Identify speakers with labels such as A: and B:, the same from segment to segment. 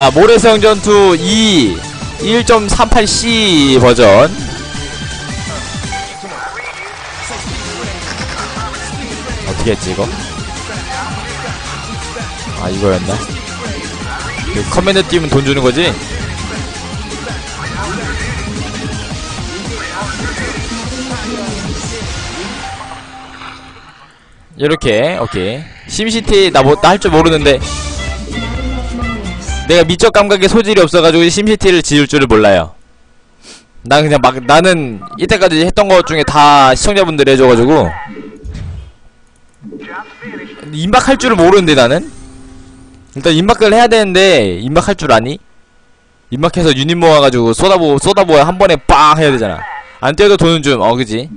A: 아, 모래성 전투 2 1.38C 버전 어떻게 했지 이거? 아 이거였나? 그 커맨드 띄면 돈 주는 거지? 이렇게 오케이 심시티 나 뭐 나 할 줄 모르는데 내가 미적 감각에 소질이 없어가지고 심시티를 지을 줄을 몰라요. 난 그냥 막 나는 이때까지 했던 것 중에 다 시청자분들이 해줘가지고 임박할 줄을 모르는데 나는 일단 임박을 해야 되는데 임박할 줄 아니? 임박해서 유닛 모아가지고 쏟아부 쏟아부어 한 번에 빵 해야 되잖아. 안 떼어도 돈은 좀어 그지?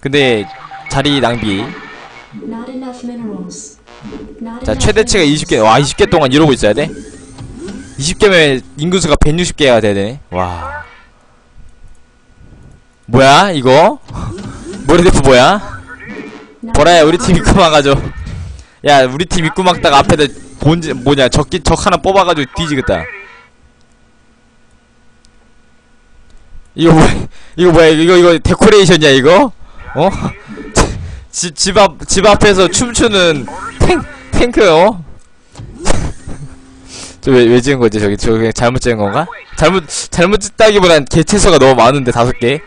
A: 근데 자리 낭비. 자 최대치가
B: minerals.
A: 20개 와 20개 동안 이러고 있어야 돼? 20개면 인구수가 160개가 돼야 되네 와 뭐야 이거? 모래대프 뭐야? 보라야 우리 팀 입구 막아줘 야 우리 팀 입구 막다가 앞에다 본지 뭐냐 적기 적 하나 뽑아가지고 뒤지겠다 이거 뭐 이거 뭐야 이거 이거 데코레이션이야 이거? 어? 집, 집 앞, 집 앞에서 춤추는 탱, 탱크, 어? 저 왜, 왜 지은 거지, 저기? 저 그냥 잘못 지은 건가? 잘못, 잘못 짓다기보단 개체수가 너무 많은데, 다섯 개?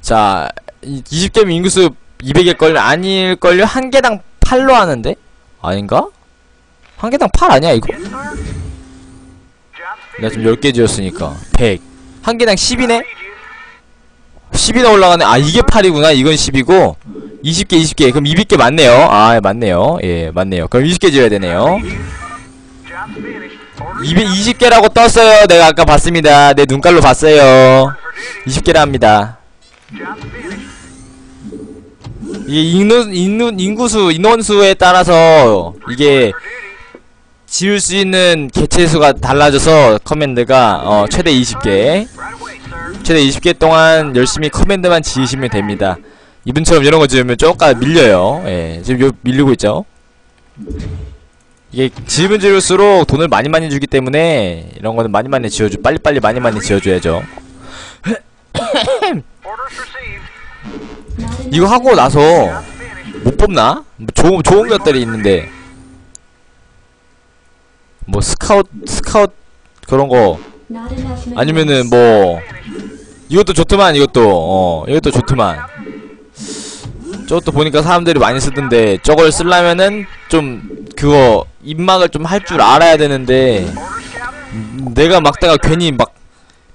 A: 자, 이 20개면 인구수 200일걸요? 아닐걸요? 한 개당 8로 하는데? 아닌가? 한 개당 8 아니야, 이거? 내가 지금 10개 지었으니까. 100. 한 개당 10이네? 10이나 올라가네. 아, 이게 8이구나. 이건 10이고. 20개, 20개. 그럼 200개 맞네요. 아, 맞네요. 예, 맞네요. 그럼 20개 지어야 되네요. 220개라고 떴어요. 내가 아까 봤습니다. 내 눈깔로 봤어요. 20개라 합니다. 이게 인구, 인구, 인구수, 인원수에 따라서 이게 지을 수 있는 개체수가 달라져서 커맨드가 어, 최대 20개 최대 20개 동안 열심히 커맨드만 지으시면 됩니다 이분처럼 이런 거 지으면 조금 밀려요. 예 지금 요 밀리고 있죠? 이게 지으면 지을수록 돈을 많이 많이 주기 때문에 이런 거는 많이 많이 지어줘 빨리빨리 많이 많이 지어줘야죠. 이거 하고 나서 못 뽑나? 뭐 좋은 좋은 것들이 있는데. 뭐 스카웃 스카웃 그런 거. 아니면은 뭐 이것도 좋더만 이것도. 어 이것도 좋더만 저것도 보니까 사람들이 많이 쓰던데 저걸 쓰려면은 좀 그거 입막을 좀 할 줄 알아야 되는데 음, 내가 막다가 괜히 막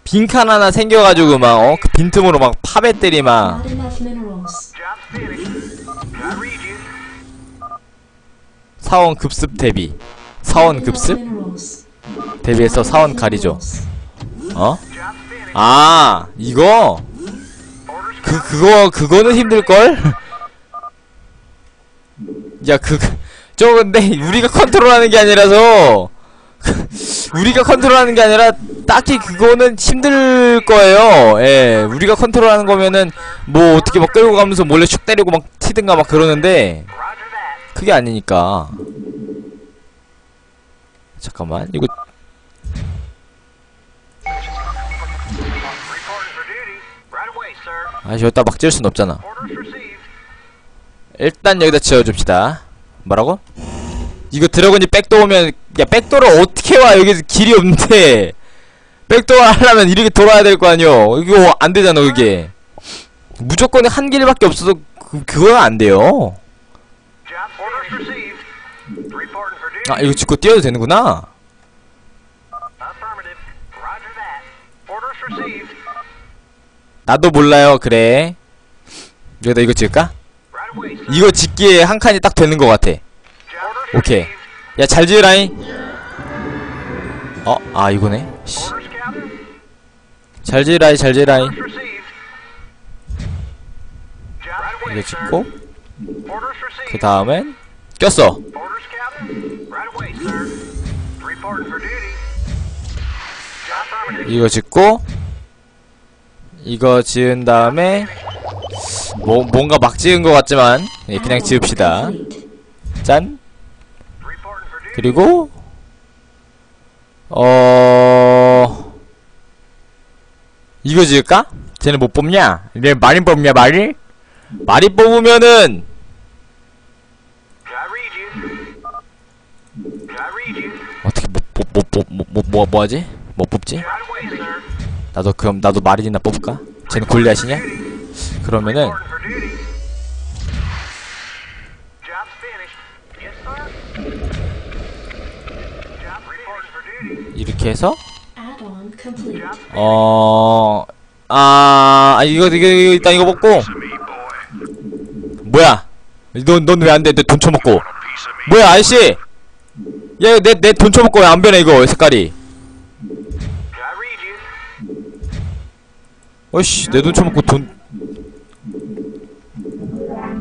A: 빈칸 하나 생겨가지고 막 어 그 빈틈으로 막막
B: Not enough minerals.
A: 사원 급습 대비 사원 급습. 대비해서 사원 가리죠. 어? 아 이거 그 그거 그거는 힘들걸? 야 그 저 근데 우리가 컨트롤하는 게 아니라서 우리가 컨트롤하는 게 아니라 딱히 그거는 힘들 거예요. 예, 우리가 컨트롤하는 거면은 뭐 어떻게 막 끌고 가면서 몰래 슉 때리고 막 튀든가 막 그러는데 그게 아니니까. 잠깐만 이거 아 여기다 막 지을 순 없잖아. 일단 여기다 지어줍시다. 뭐라고? 이거 드래곤이 백도 오면 야 백도를 어떻게 와? 여기 길이 없는데. 백도 하려면 이렇게 돌아야 될 거 아니여 이거 안 되잖아 그게. 무조건 한 길밖에 없어서 그, 그거는 안 돼요. 아 이거 짚고 뛰어도 되는구나. 나도 몰라요. 그래. 여기다 이거 지을까? 이거 짓기에 한 칸이 딱 되는 것 같아. 오케이. 야 잘 지으라잉 어? 아 이거네. 씨. 잘 지으라이 잘 지으라이. 이거 짓고 그 다음엔 꼈어. 이거 짓고 이거 지은 다음에 뭐, 뭔가 막 지은 것 같지만 예, 그냥 지읍시다. 짠 그리고 어 이거 지을까? 쟤는 못 뽑냐? 얘 말이 뽑냐 말이? 말이 뽑으면은 어떻게 뭐뭐뭐뭐뭐 뭐, 뭐 하지? 뭐 뽑지? 나도 그럼 나도 말이나 뽑을까? 쟤는 골리앗이냐? 그러면은
C: Job's finished. Yes, sir. Job reporting for duty.
A: 이렇게 해서
B: Add-on complete.
A: 어, 아, 아, 이거, 이거, 이거, 일단 이거 먹고. 뭐야? 넌, 넌왜 안 돼? 내 돈 쳐먹고. 뭐야, 아저씨! 야, 내, 내 돈 쳐먹고 왜 안 변해, 이거, 색깔이. 어이씨, 내 돈 쳐먹고 돈.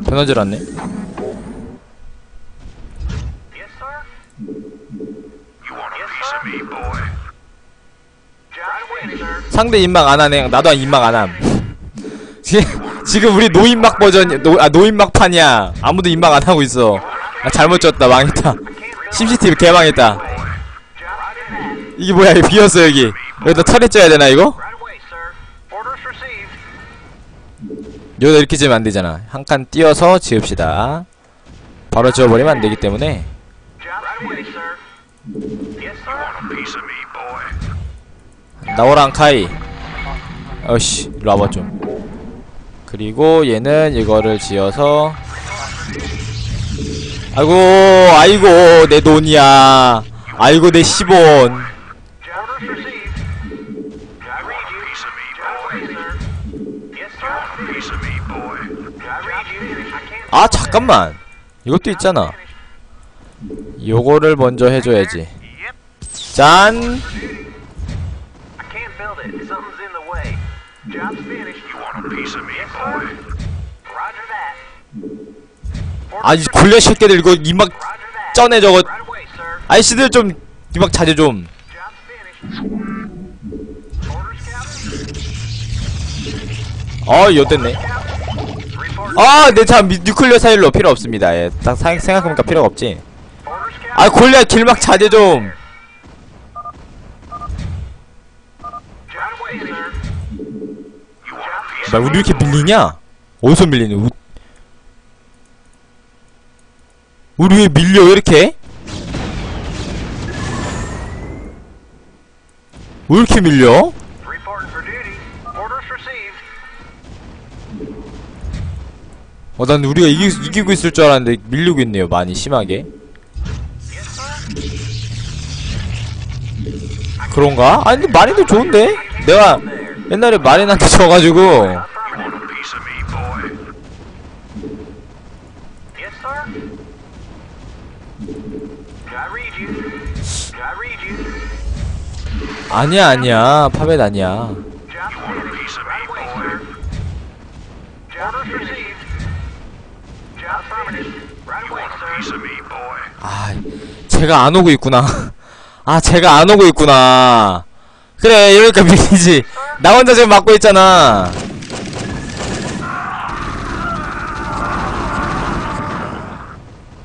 A: 변하질 않네. 상대 입막 안 하네. 나도 입막 안 함. 지- 지금 우리 노인막 버전, 노, 아, 노인막판이야. 아무도 입막 안 하고 있어. 아, 잘못 졌다. 망했다. 심시티비 개망했다. 이게 뭐야, 이거 비었어, 여기. 여기다 털에 쪄야 되나, 이거? 여기다 이렇게 지으면 안 되잖아. 한 칸 띄어서 지읍시다. 바로 지워버리면 안 되기 때문에. 나오랑 카이. 어씨, 일로 와봐 좀. 그리고 얘는 이거를 지어서. 아이고, 아이고, 내 돈이야. 아이고, 내 10원. 아, 잠깐만. 이것도 있잖아. 요거를 먼저 해줘야지. 짠!
C: I can't build it. Something's in the way. Job's finished. You want a piece of me, boy? Roger that.
A: 아, 이 골레 새끼들 이거 이막. 쩌네 저거. 아이씨들 좀 이막 자제 좀.
C: Captain.
A: 어, 이어됐네.
C: Report.
A: 아, 내참 뉴클리어 사일로 필요 없습니다. 예, 딱 사- 생각해보니까 필요가 없지. 아, 골리앗 길막 자제 좀. 나 우리 왜 이렇게 밀리냐? 어디서 밀리냐? 우... 우리 왜 밀려 왜 이렇게? 왜 이렇게 밀려? 어, 난 우리가 이기, 이기고 있을 줄 알았는데 밀리고 있네요, 많이 심하게. 그런가? 아니, 근데 마린도 좋은데? 내가 옛날에 마린한테 져가지고. 아니야, 아니야. 파벳 아니야. 아, 제가 안 오고 있구나. 아, 제가 안 오고 있구나. 그래, 이러니까 밀리지. 나 혼자 지금 막고 있잖아.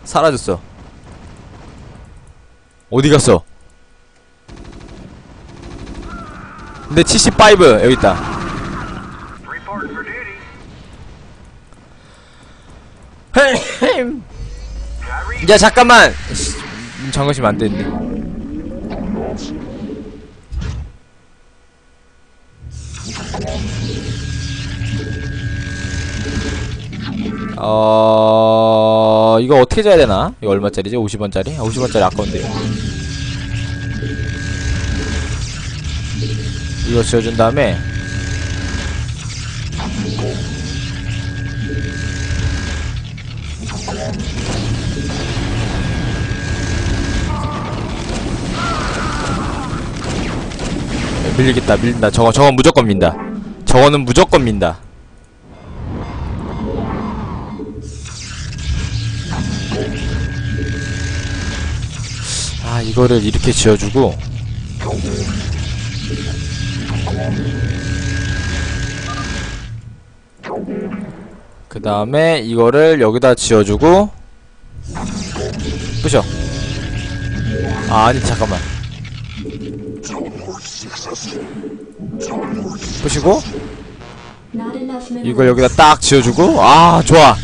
A: 사라졌어. 어디 갔어? 근데 75 여기 있다.
C: For
A: 야 잠깐만. 잠그시면 안 되는데. 어 이거 어떻게 줘야 되나? 이거 얼마짜리지? 50원짜리? 아, 50원짜리 아까운데. 이거 지어준 다음에 밀리겠다 밀린다. 저거 저건 무조건 민다. 저거는 무조건 민다. 아 이거를 이렇게 지어주고. 그 다음에 이거를 여기다 지어주고. 부셔. 아 아니 잠깐만
B: minerals.
A: 이걸 여기다 딱 지어주고 아 좋아.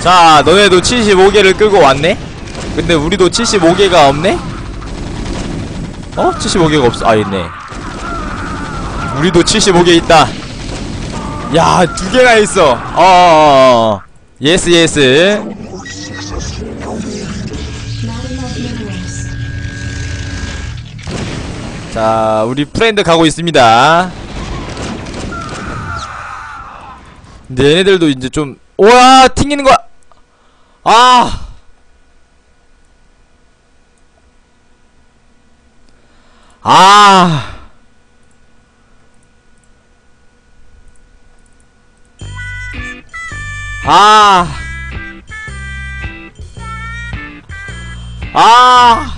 A: 자 너네도 75개를 끌고 왔네? 근데 우리도 75개가 없네? 어? 75개가 없어? 아 있네. 우리도 75개 있다. 야 두 개나 있어 어어어. 예스 예스 자, 우리 프렌드 가고 있습니다. 근데 얘네들도 이제 좀, 우와, 튕기는 거야! 아! 아! 아! 아!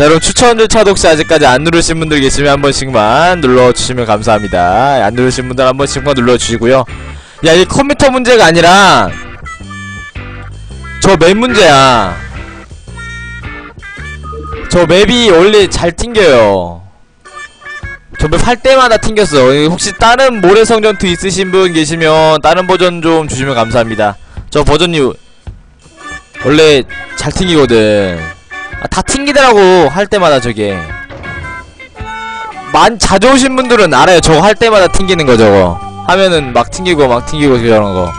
A: 자 여러분 추천 절차 혹시 아직까지 안 누르신 분들 계시면 한 번씩만 눌러주시면 감사합니다. 안 누르신 분들 한 번씩만 눌러주시고요. 야이 컴퓨터 문제가 아니라 저 맵 문제야. 저 맵이 원래 잘 튕겨요. 저 맵 할 때마다 튕겼어 이 혹시 다른 모래성 전투 있으신 분 계시면 다른 버전 좀 주시면 감사합니다. 저 버전이 원래 잘 튕기거든 아, 다 튕기더라고 할 때마다 저게. 만 자주 오신 분들은 알아요. 저거 할 때마다 튕기는 거 저거. 하면은 막 튕기고 막 튕기고 저런 거